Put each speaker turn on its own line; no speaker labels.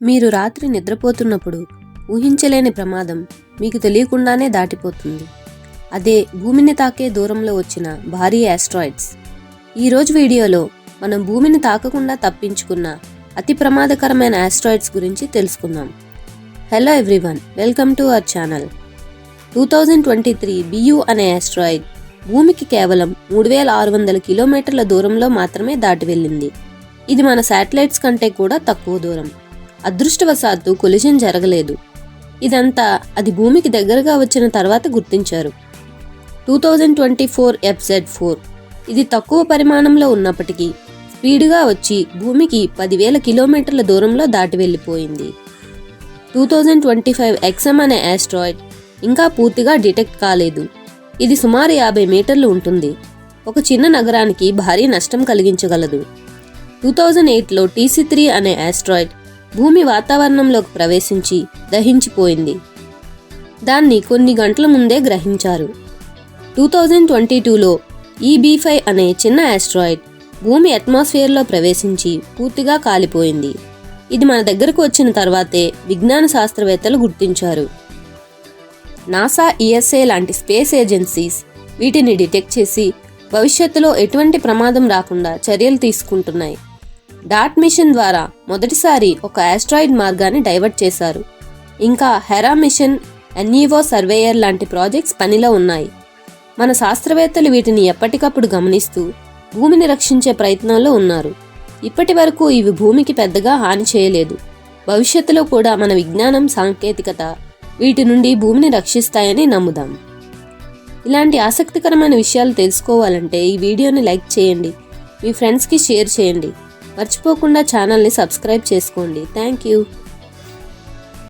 మీరు రాత్రి నిద్రపోతున్నప్పుడు ఊహించలేని ప్రమాదం మీకు తెలియకుండానే దాటిపోతుంది. అదే భూమిని తాకే దూరంలో వచ్చిన భారీ ఆస్ట్రాయిడ్స్ ఈరోజు వీడియోలో మనం భూమిని తాకకుండా తప్పించుకున్న అతి ప్రమాదకరమైన ఆస్ట్రాయిడ్స్ గురించి తెలుసుకుందాం. Hello everyone welcome to our channel two thousand twenty three BU అనే ఆస్ట్రాయిడ్ భూమికి కేవలం మూడు వేల ఆరు వందల కిలోమీటర్ల దూరంలో మాత్రమే దాటి వెళ్ళింది. ఇది మన శాటిలైట్స్ కంటే కూడా తక్కువ దూరం. అదృష్టవశాత్తు కొలిజన్ జరగలేదు. ఇదంతా అది భూమికి దగ్గరగా వచ్చిన తర్వాత గుర్తించారు. Two thousand twenty four FZ four. ఇది తక్కువ పరిమాణంలో ఉన్నప్పటికీ స్పీడ్గా వచ్చి భూమికి పదివేల కిలోమీటర్ల దూరంలో దాటి వెళ్ళిపోయింది. Two thousand twenty five XM అనే ఆస్ట్రాయిడ్ ఇంకా పూర్తిగా డిటెక్ట్ కాలేదు. ఇది సుమారు యాభై మీటర్లు ఉంటుంది. ఒక చిన్న నగరానికి భారీ నష్టం కలిగించగలదు. టూ థౌజండ్ ఎయిట్లో టీసీ త్రీ అనే ఆస్ట్రాయిడ్ భూమి వాతావరణంలోకి ప్రవేశించి దహించిపోయింది. దాన్ని కొన్ని గంటల ముందే గ్రహించారు. టూ థౌజండ్ ట్వంటీ టూలో ఈబీ ఫైవ్ అనే చిన్న ఆస్ట్రాయిడ్ భూమి అట్మాస్ఫియర్లో ప్రవేశించి పూర్తిగా కాలిపోయింది. ఇది మన దగ్గరకు వచ్చిన తర్వాతే విజ్ఞాన శాస్త్రవేత్తలు గుర్తించారు. నాసా ఈఎస్ఏ లాంటి స్పేస్ ఏజెన్సీస్ వీటిని డిటెక్ట్ చేసి భవిష్యత్తులో ఎటువంటి ప్రమాదం రాకుండా చర్యలు తీసుకుంటున్నాయి. డాట్ మిషన్ ద్వారా మొదటిసారి ఒక ఆస్ట్రాయిడ్ మార్గాన్ని డైవర్ట్ చేశారు. ఇంకా హెరా మిషన్ ఎన్ఈఓ సర్వేయర్ లాంటి ప్రాజెక్ట్స్ పనిలో ఉన్నాయి. మన శాస్త్రవేత్తలు వీటిని ఎప్పటికప్పుడు గమనిస్తూ భూమిని రక్షించే ప్రయత్నంలో ఉన్నారు. ఇప్పటి వరకు ఇవి భూమికి పెద్దగా హాని చేయలేదు. భవిష్యత్తులో కూడా మన విజ్ఞానం సాంకేతికత వీటి నుండి భూమిని రక్షిస్తాయని నమ్ముదాం. ఇలాంటి ఆసక్తికరమైన విషయాలు తెలుసుకోవాలంటే ఈ వీడియోని లైక్ చేయండి. మీ ఫ్రెండ్స్కి షేర్ చేయండి. మర్చిపోకుండా ఛానల్ని సబ్స్క్రైబ్ చేసుకోండి. Thank you.